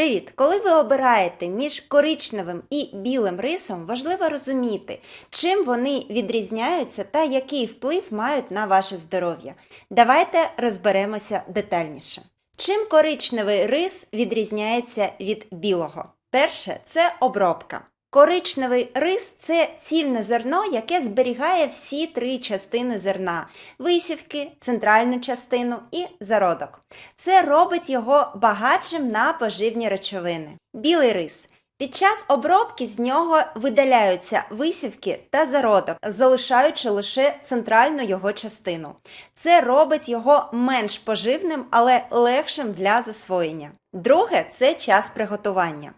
Привіт! Коли ви обираєте між коричневим і білим рисом, важливо розуміти, чим вони відрізняються та який вплив мають на ваше здоров'я. Давайте розберемося детальніше. Чим коричневий рис відрізняється від білого? Перше це обробка. Коричневий рис це цільне зерно, яке зберігає всі три частини зерна: висівки, центральну частину і зародок. Це робить його багатшим на поживні речовини. Білий рис. Під час обробки з нього видаляються висівки та зародок, залишаючи лише центральну його частину. Це робить його менш поживним, але легшим для засвоєння. Друге це час приготування.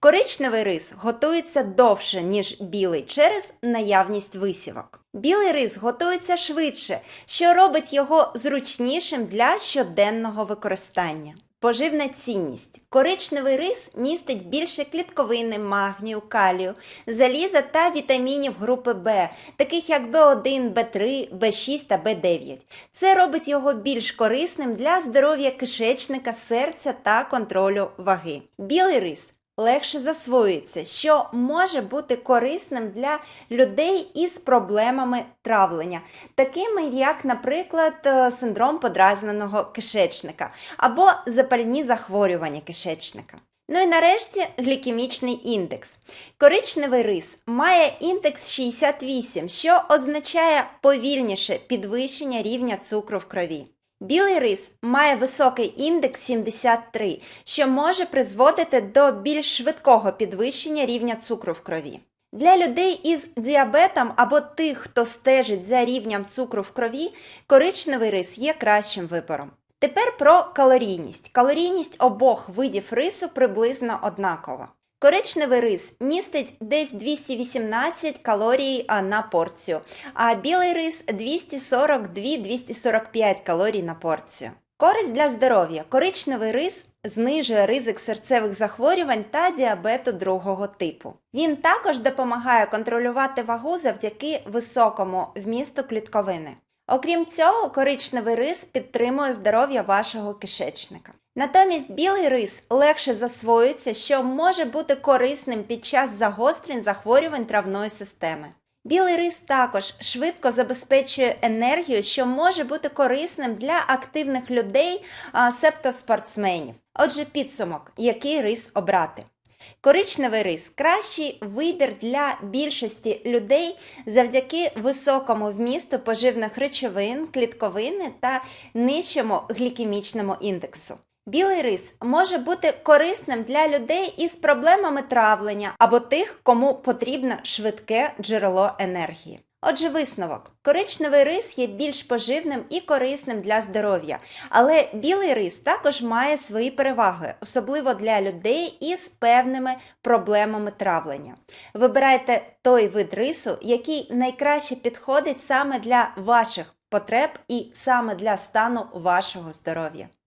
Коричневий рис готується довше, ніж білий, через наявність висівок. Білий рис готується швидше, що робить його зручнішим для щоденного використання. Поживна цінність. Коричневий рис містить більше клітковини, магнію, калію, заліза та вітамінів групи В, таких як В1, В3, В6 та В9. Це робить його більш корисним для здоров'я кишечника, серця та контролю ваги. Білий рис легше засвоюється, що може бути корисним для людей із проблемами травлення, такими як, наприклад, е, синдром подразненого кишечника або запальні захворювання кишечника. Ну і нарешті глікемічний індекс. Коричневий рис має індекс 68, що означає повільніше підвищення рівня цукру в крові. Білий рис має високий індекс 73, що може призводити до більш швидкого підвищення рівня цукру в крові. Для людей із діабетом або тих, хто стежить за рівнем цукру в крові, коричневий рис є кращим вибором. Тепер про калорійність. Калорійність обох видів рису приблизно однакова. Коричневий рис містить десь 218 калорій на порцію, а білий рис 242-245 калорій на порцію. Користь для здоров'я. Коричневий рис знижує ризик серцевих захворювань та діабету другого типу. Він також допомагає контролювати вагу завдяки високому вмісту клітковини. Окрім цього, коричневий рис підтримує здоров'я вашого кишечника. Натомість білий рис легше засвоюється, що може бути корисним під час загострень захворювань травної системи. Білий рис також швидко забезпечує енергію, що може бути корисним для активних людей, а, себто спортсменів. Отже, підсумок, який рис обрати. Коричневий рис кращий вибір для більшості людей завдяки високому вмісту поживних речовин, клітковини та нижчому глікемічному індексу. Білий рис може бути корисним для людей із проблемами травлення або тих, кому потрібно швидке джерело енергії. Отже, висновок: коричневий рис є більш поживним і корисним для здоров'я, але білий рис також має свої переваги, особливо для людей із певними проблемами травлення. Вибирайте той вид рису, який найкраще підходить саме для ваших потреб і саме для стану вашого здоров'я.